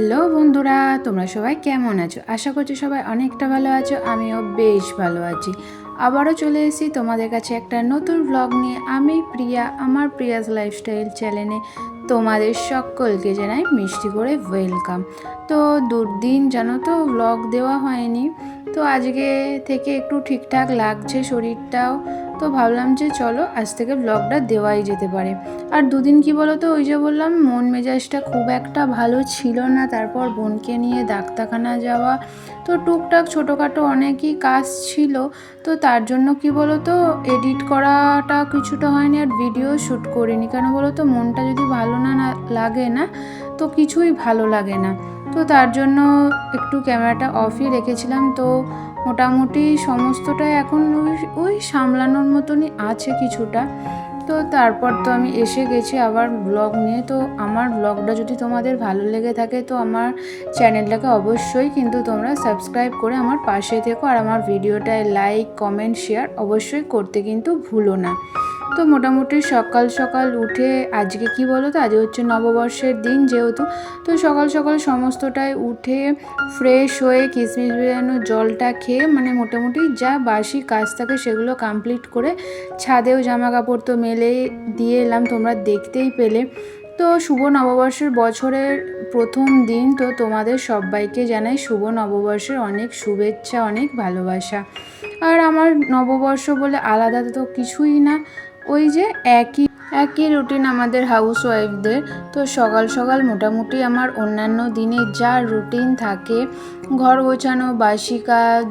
Hello বন্ধুরা, তোমরা সবাই কেমন আছো? আশা করছি সবাই অনেকটা ভালো আছো, আমিও বেশ ভালো আছি। আবারও চলে এসেছি তোমাদের কাছে একটা নতুন ব্লগ নিয়ে। আমি প্রিয়া, আমার প্রিয়াস লাইফস্টাইল চ্যানেলে তোমাদের সকলকে জানাই মিষ্টি করে ওয়েলকাম তো দুদিন জানো তো ব্লগ দেওয়া হয়নি, তো আজকে থেকে একটু ঠিকঠাক লাগছে শরীরটাও। তো ভাবলাম যে চলো আজ থেকে ব্লগটা দেওয়াই যেতে পারে। আর দুদিন কি বলো তো ওই যে বললাম, মন মেজাজটা খুব একটা ভালো ছিল না, তারপর বোনকে নিয়ে ডাক্তারখানা যাওয়া। তো টুকটাক ছোটোখাটো অনেকই কাজ ছিল, তো তার জন্য কি বলো তো এডিট করাটা কিছুটা হয়নি আর ভিডিও শ্যুট করিনি। কেন বলো তো মনটা যদি ভালো না লাগে না, তো কিছুই ভালো লাগে না। তো তার জন্য একটু ক্যামেরাটা অফই রেখেছিলাম। তো মোটামুটি সমস্তটাই এখন ওই ওই সামলানোর মতনই আছে কিছুটা। তো তারপর তো আমি এসে গেছি আবার ব্লগ নিয়ে। তো আমার ব্লগটা যদি তোমাদের ভালো লেগে থাকে তো আমার চ্যানেলটাকে অবশ্যই কিন্তু তোমরা সাবস্ক্রাইব করে আমার পাশে থেকো। আর আমার ভিডিওটায় লাইক কমেন্ট শেয়ার অবশ্যই করতে কিন্তু ভুলো না। তো মোটামুটি সকাল সকাল উঠে, আজকে কি বলো তো আজকে হচ্ছে নববর্ষের দিন যেহেতু, তো সকাল সকাল সমস্তটাই উঠে ফ্রেশ হয়ে কিশমিশ বেরানো জলটা খেয়ে মানে মোটামুটি যা বাসি কাজ থাকে সেগুলো কমপ্লিট করে ছাদেও জামা কাপড় তো মেলে দিয়ে এলাম, তোমরা দেখতেই পেলে। তো শুভ নববর্ষের বছরের প্রথম দিন, তো তোমাদের সবাইকে জানাই শুভ নববর্ষের অনেক শুভেচ্ছা, অনেক ভালোবাসা। আর আমার নববর্ষ বলে আলাদা তো কিছুই না ওই যে একই একই রুটিন আমাদের হাউস ওয়াইফদের তো সকাল সকাল মোটামুটি আমার অন্যান্য দিনে যা রুটিন থাকে, ঘর গোছানো, বাসি কাজ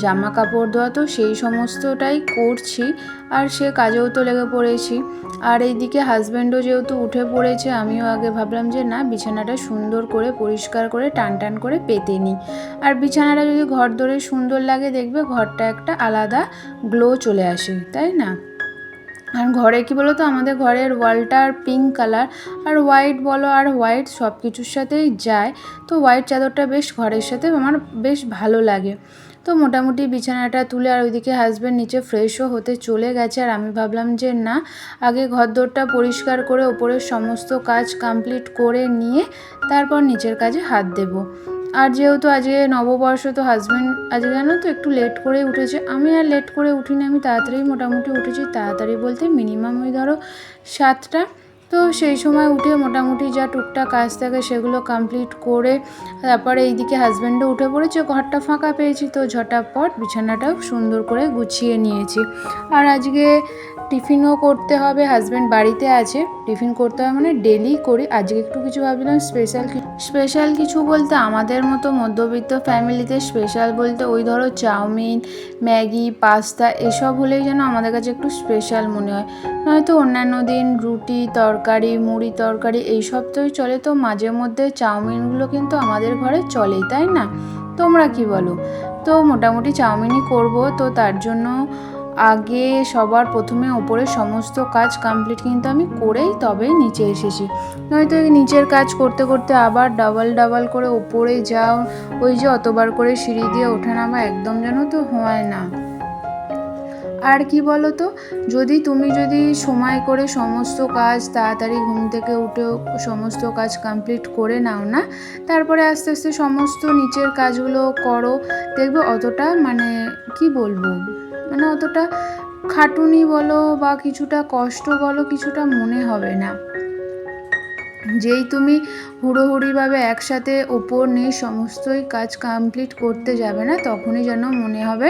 জামা কাপড় ধোয়া, তো সেই সমস্তটাই করছি। আর সে কাজেও তো লেগে পড়েছি। আর এইদিকে হাজব্যান্ডও যেহেতু উঠে পড়েছে, আমিও আগে ভাবলাম যে না, বিছানাটা সুন্দর করে, পরিষ্কার করে টান টান করে পেতে নিই। আর বিছানাটা যদি ঘর ধরে সুন্দর লাগে, দেখবে ঘরটা একটা আলাদা গ্লো চলে আসে, তাই না? আর ঘরে কি বলো তো আমাদের ঘরের ওয়ালটা আর পিঙ্ক কালার আর হোয়াইট বলো আর হোয়াইট সব কিছুর সাথেই যায়। তো হোয়াইট চাদরটা বেশ ঘরের সাথে আমার বেশ ভালো লাগে। তো মোটামুটি বিছানাটা তুলে আর ওইদিকে হাজব্যান্ড নিচে ফ্রেশও হতে চলে গেছে। আর আমি ভাবলাম যে না, আগে ঘর ঘরদোরটা পরিষ্কার করে ওপরের সমস্ত কাজ কমপ্লিট করে নিয়ে তারপর নিচের কাজে হাত দেবো। আর যেহেতু আজকে নববর্ষ, তো হাজব্যান্ড আজকে জানো তো একটু লেট করে উঠেছে। আমি আর লেট করে উঠিনি, আমি তাড়াতাড়ি মোটামুটি উঠেছি, তাড়াতাড়ি বলতে মিনিমাম ওই ধরো সাতটা। তো সেই সময় উঠে মোটামুটি যা টুকটাক কাজ থাকে সেগুলো কমপ্লিট করে তারপরে এইদিকে হাজব্যান্ডও উঠে পড়েছে, ঘরটা ফাঁকা পেয়েছি, তো ঝটাপট বিছানাটাও সুন্দর করে গুছিয়ে নিয়েছি। আর আজকে টিফিনও করতে হবে হাজব্যান্ড বাড়িতে আছে, টিফিন করতে হবে মানে ডেলি করি। আজকে একটু কিছু ভাবলাম স্পেশাল স্পেশাল কিছু বলতে আমাদের মতো মধ্যবিত্ত ফ্যামিলিতে স্পেশাল বলতে ওই ধরো চাউমিন, ম্যাগি, পাস্তা এসব হলেই যেন আমাদের কাছে একটু স্পেশাল মনে হয়। নয়তো অন্যান্য দিন রুটি, তরকারি, মুড়ি তরকারি এইসব তোই চলে, তো মাঝে মধ্যে চাউমিনগুলো কিন্তু আমাদের ঘরে চলেই, তাই না? তোমরা কি বলো? তো মোটামুটি চাউমিনই করব, তো তার জন্য আগে সবার প্রথমে ওপরে সমস্ত কাজ কমপ্লিট কিন্তু আমি করেই তবে নিচে এসেছি। নয়তো নিচের কাজ করতে করতে আবার ডাবল ডাবল করে ওপরে যাও, ওই যে অতবার করে সিঁড়ি দিয়ে ওঠা নামা একদম যেন তো হয় না। আর কি বলো তো যদি তুমি যদি সময় করে সমস্ত কাজ তাড়াতাড়ি ঘুম থেকে উঠেও সমস্ত কাজ কমপ্লিট করে নাও না, তারপরে আস্তে আস্তে সমস্ত নিচের কাজগুলো করো, দেখবে অতটা মানে কি বলব? মানে অতটা খাটুনি বলো বা কিছুটা কষ্ট বলো, কিছুটা মনে হবে না। যেই তুমি হুড়োহুড়িভাবে একসাথে ওপর নিয়ে সমস্তই কাজ কমপ্লিট করতে যাবে না, তখনই যেন মনে হবে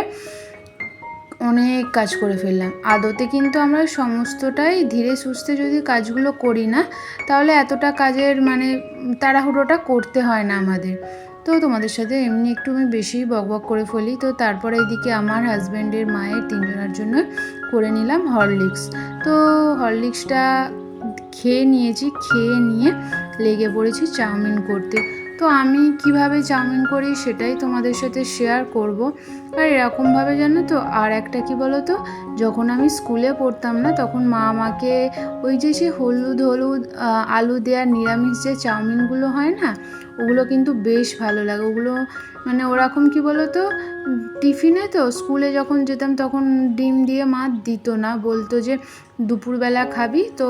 অনেক কাজ করে ফেললাম। আদতে কিন্তু আমরা সমস্তটাই ধীরে সুস্থে যদি কাজগুলো করি না, তাহলে এতটা কাজের মানে তাড়াহুড়োটা করতে হয় না আমাদের। তো তোমাদের সাথে এমনি একটু আমি বেশি বকবক করে ফেলি। তো তারপরে এইদিকে আমার হাজব্যান্ডের মায়ের তিনজনের জন্য করে নিলাম হরলিক্স তো হরলিক্সটা খেয়ে নিয়েছি, খেয়ে নিয়ে লেগে পড়েছি চাউমিন করতে। তো আমি কীভাবে চাউমিন করি সেটাই তোমাদের সাথে শেয়ার করব। আর এরকমভাবে জানো তো, আর একটা কি বলো তো যখন আমি স্কুলে পড়তাম না, তখন মা আমাকে ওই যে সে হলুদ হলুদ আলু দেওয়ার নিরামিষ যে চাউমিনগুলো হয় না, ওগুলো কিন্তু বেশ ভালো লাগে। ওগুলো মানে ওরকম কি বলো তো টিফিনে তো স্কুলে যখন যেতাম তখন ডিম দিয়ে মা দিত না, বলতো যে দুপুরবেলা খাবি, তো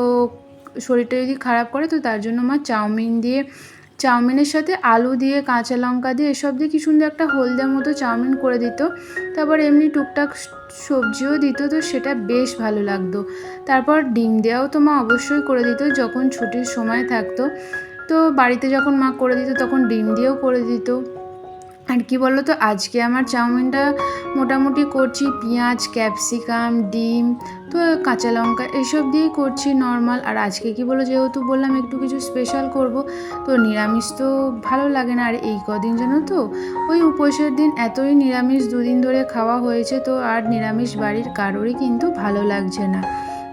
শরীরটা যদি খারাপ করে তো তার জন্য মা চাউমিন দিয়ে চাউমিনের সাথে আলু দিয়ে, কাঁচা লঙ্কা দিয়ে এসব দিয়ে কি সুন্দর একটা হলদের মতো চাউমিন করে দিত। তারপর এমনি টুকটাক সবজিও দিত, তো সেটা বেশ ভালো লাগতো। তারপর ডিম দেওয়াও তো মা অবশ্যই করে দিত যখন ছুটির সময় থাকতো। তো বাড়িতে যখন মা করে দিত তখন ডিম দিয়েও করে দিত। আর কি বলো তো আজকে আমার চাউমিনটা মোটামুটি করছি পেঁয়াজ, ক্যাপসিকাম, ডিম, তো কাঁচা লঙ্কা এসব দিয়েই করছি নর্মাল। আর আজকে কি বলো যেহেতু বললাম একটু কিছু স্পেশাল করব, তো নিরামিষ তো ভালো লাগে না। আর এই কদিন জানো তো, ওই উপোসের দিন এতই নিরামিষ, দুদিন ধরে খাওয়া হয়েছে তো, আর নিরামিষ বাড়ির কারোরই কিন্তু ভালো লাগছে না।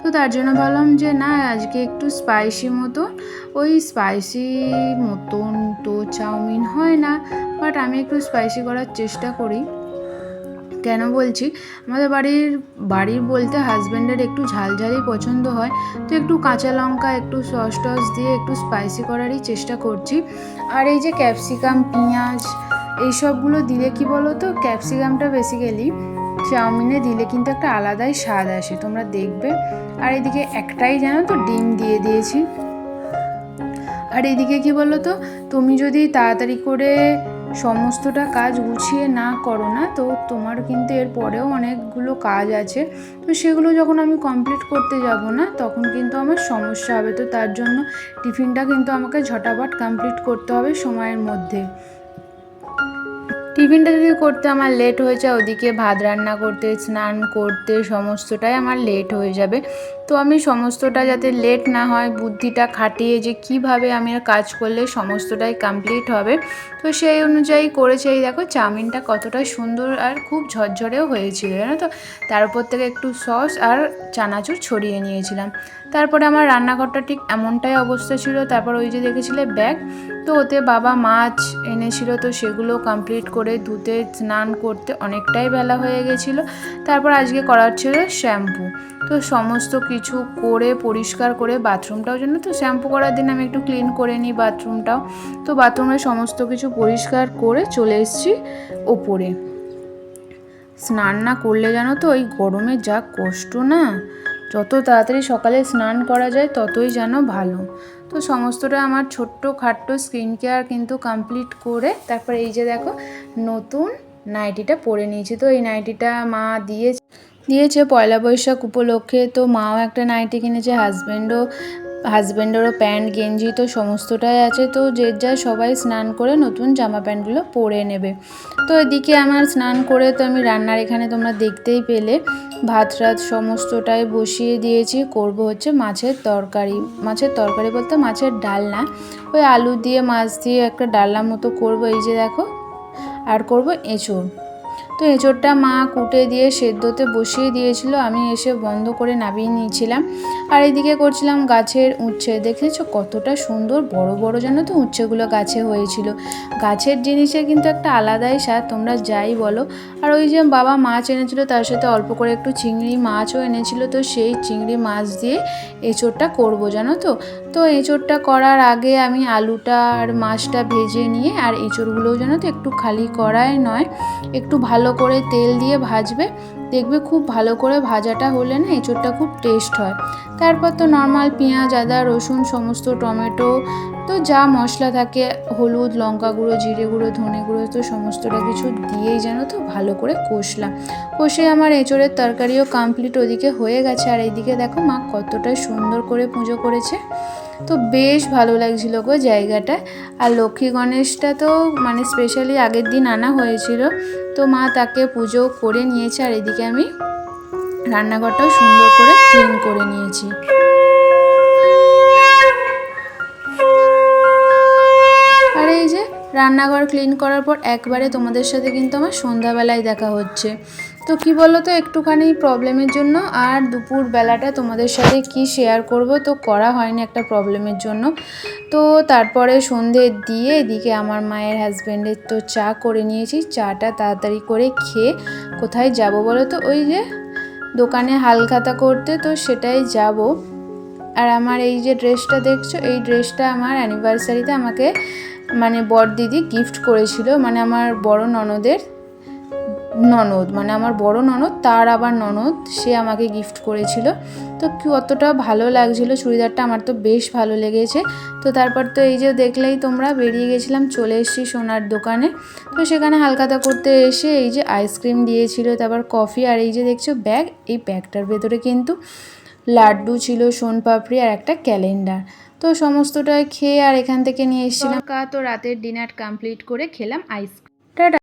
তো তার জন্য ভাবলাম যে না, আজকে একটু স্পাইসি মতো ওই স্পাইসি মতন তো চাউমিন হয় না। বাট আমি একটু স্পাইসি করার চেষ্টা করি। কেন বলছি? আমাদের বাড়ির বাড়ির বলতে হাজব্যান্ডের একটু ঝালঝালই পছন্দ হয়, তো একটু কাঁচা লঙ্কা, একটু সস টস দিয়ে একটু স্পাইসি করারই চেষ্টা করছি। আর এই যে ক্যাপসিকাম পেঁয়াজ এইসবগুলো দিলে কি বলো তো ক্যাপসিকামটা বেসিক্যালি চাউমিনে দিলে কিন্তু একটা আলাদাই স্বাদ আসে, তোমরা দেখবে। আর এদিকে একটাই জানো তো, ডিম দিয়ে দিয়েছি। আর এদিকে কি বলো তো তুমি যদি তাড়াতাড়ি করে সমস্তটা কাজ গুছিয়ে না করো না, তো তোমার কিন্তু এর পরেও অনেকগুলো কাজ আছে। তো সেগুলো যখন আমি কমপ্লিট করতে যাব না, তখন কিন্তু আমার সমস্যা হবে। তো তার জন্য টিফিনটা কিন্তু আমাকে ঝটাপট কমপ্লিট করতে হবে সময়ের মধ্যে। টিফিনটা যদি করতে আমার লেট হয়ে যায়, ওদিকে ভাত রান্না করতে, স্নান করতে, সমস্তটাই আমার লেট হয়ে যাবে। তো আমি সমস্তটা যাতে লেট না হয়, বুদ্ধিটা খাটিয়ে যে কীভাবে আমি কাজ করলে সমস্তটাই কমপ্লিট হবে। তো সেই অনুযায়ী করেছে। এই দেখো, চাউমিনটা কতটা সুন্দর আর খুব ঝরঝরেও হয়েছিল, জানো তো? তার উপর থেকে একটু সস আর চানাচুর ছড়িয়ে নিয়েছিলাম। তারপরে আমার রান্নাঘরটা ঠিক এমনটাই অবস্থা ছিল। তারপর ওই যে দেখেছিলে ব্যাগ তো ওতে বাবা মাছ এনেছিল, তো সেগুলো কমপ্লিট করে ধুতে, স্নান করতে অনেকটাই বেলা হয়ে গেছিল। তারপর আজকে করার ছিল শ্যাম্পু তো সমস্ত কিছু করে, পরিষ্কার করে বাথরুমটাও জন্য তো? শ্যাম্পু করার দিন আমি একটু ক্লিন করে নিই বাথরুমটাও তো বাথরুমের সমস্ত কিছু পরিষ্কার করে চলে এসেছি ওপরে। স্নান না করলে জানো তো ওই গরমে যা কষ্ট না? যত তাড়াতাড়ি সকালে স্নান করা যায় ততই যেন ভালো। তো সমস্তটা আমার ছোট্ট খাট্ট স্কিন কেয়ার কিন্তু কমপ্লিট করে তারপর এই যে দেখো, নতুন নাইটিটা পরে নিয়েছি। তো এই নাইটিটা মা দিয়ে দিয়েছে পয়লা বৈশাখ উপলক্ষে। তো মাও একটা নাইটি কিনেছে হাজব্যান্ডও হাজব্যান্ডেরও প্যান্ট, গেঞ্জি, তো সমস্তটাই আছে। তো যে যা সবাই স্নান করে নতুন জামা প্যান্টগুলো পরে নেবে। তো এদিকে আমার স্নান করে তো আমি রান্নার এখানে তোমরা দেখতেই পেলে। ভাত রাত সমস্তটাই বসিয়ে দিয়েছি। করব হচ্ছে মাছের তরকারি। মাছের তরকারি বলতে মাছের ডালনা। ওই আলু দিয়ে, মাছ দিয়ে একটা ডালনা মতো করব। এই যে দেখো, আর করব এঁচড় তো এঁচোড়টা মা কুটে দিয়ে সেদ্ধতে বসিয়ে দিয়েছিল। আমি এসে বন্ধ করে নামিয়ে নিয়েছিলাম। আর এদিকে করছিলাম গাছের উচ্ছে। দেখেছ কতটা সুন্দর, বড় বড় যেন তো উচ্ছেগুলো গাছে হয়েছিল। গাছের জিনিসে কিন্তু একটা আলাদাই স্বাদ, তোমরা যাই বলো। আর ওই যে বাবা মাছ এনেছিল, তার সাথে অল্প করে একটু চিংড়ি মাছও এনেছিল। তো সেই চিংড়ি মাছ দিয়ে এঁচোড়টা করব জানো তো? তো এঁচোড়টা করার আগে আমি আলুটা আর মাছটা ভেজে নিয়ে, আর এঁচোড়গুলোও যেন তো একটু খালি কড়ায় নয়, একটু ভালো করে তেল দিয়ে ভাজবে। দেখবে খুব ভালো করে ভাজাটা হলে না এঁচোড়টা খুব টেস্ট হয়। তারপর তো নর্মাল পেঁয়াজ, আদা, রসুন, সমস্ত টমেটো, তো যা মশলা থাকে, হলুদ, লঙ্কা গুঁড়ো, জিরে গুঁড়ো, ধনে গুঁড়ো, তো সমস্তটা কিছু দিয়েই যেন তো ভালো করে কষলাম। কষে আমার এঁচোড়ের তরকারিও কমপ্লিট ওদিকে হয়ে গেছে, আর এইদিকে দেখো মা কতটা সুন্দর করে পুজো করেছে। তো বেশ ভালো লাগছিল গো জায়গাটা। আর লক্ষ্মী গণেশটা তো মানে স্পেশালি আগের দিন আনা হয়েছিল। তো মা তাকে পুজো করে নিয়েছে আর এদিকে আমি রান্নাঘরটাও সুন্দর করে ক্লিন করে নিয়েছি। আর এই যে রান্নাঘর ক্লিন করার পর একবারে তোমাদের সাথে কিন্তু আমার সন্ধ্যাবেলায় দেখা হচ্ছে। তো কি বলো তো একটুখানি প্রবলেমের জন্য আর দুপুর বেলাটা তোমাদের সাথে কি শেয়ার করব? তো করা হয়নি একটা প্রবলেমের জন্য। তো তারপরে সন্ধে দিয়ে এদিকে আমার মায়ের হাজব্যান্ডের তো চা করে নিয়েছি। চাটা তাড়াতাড়ি করে খেয়ে কোথায় যাব বলো তো ওই যে দোকানে হালখাতা করতে তো সেটাই যাব। আর আমার এই যে ড্রেসটা দেখছ, এই ড্রেসটা আমার অ্যানিভার্সারিতে আমাকে মানে বর দিদি গিফট করেছিল। মানে আমার বড় ননদের। ননদ মানে আমার বড় ননদ, তার আবার ননদ, সে আমাকে গিফট করেছিল। তো কতটা ভালো লাগছিল, চুড়িদারটা আমার তো বেশ ভালো লেগেছে। তো তারপর তো এই যে দেখলেই তোমরা, বেরিয়ে গেছিলাম, চলে এসেছি সোনার দোকানে। তো সেখানে হালখাতা করতে এসে এই যে আইসক্রিম দিয়েছিল, তারপর কফি আর এই যে দেখছ ব্যাগ এই ব্যাগটার ভেতরে কিন্তু লাড্ডু ছিল সোনপাপড়ি আর একটা ক্যালেন্ডার তো সমস্তটা খেয়ে আর এখান থেকে নিয়ে এসেছিলাম। তো রাতের ডিনার কমপ্লিট করে খেলাম আইসক্রিম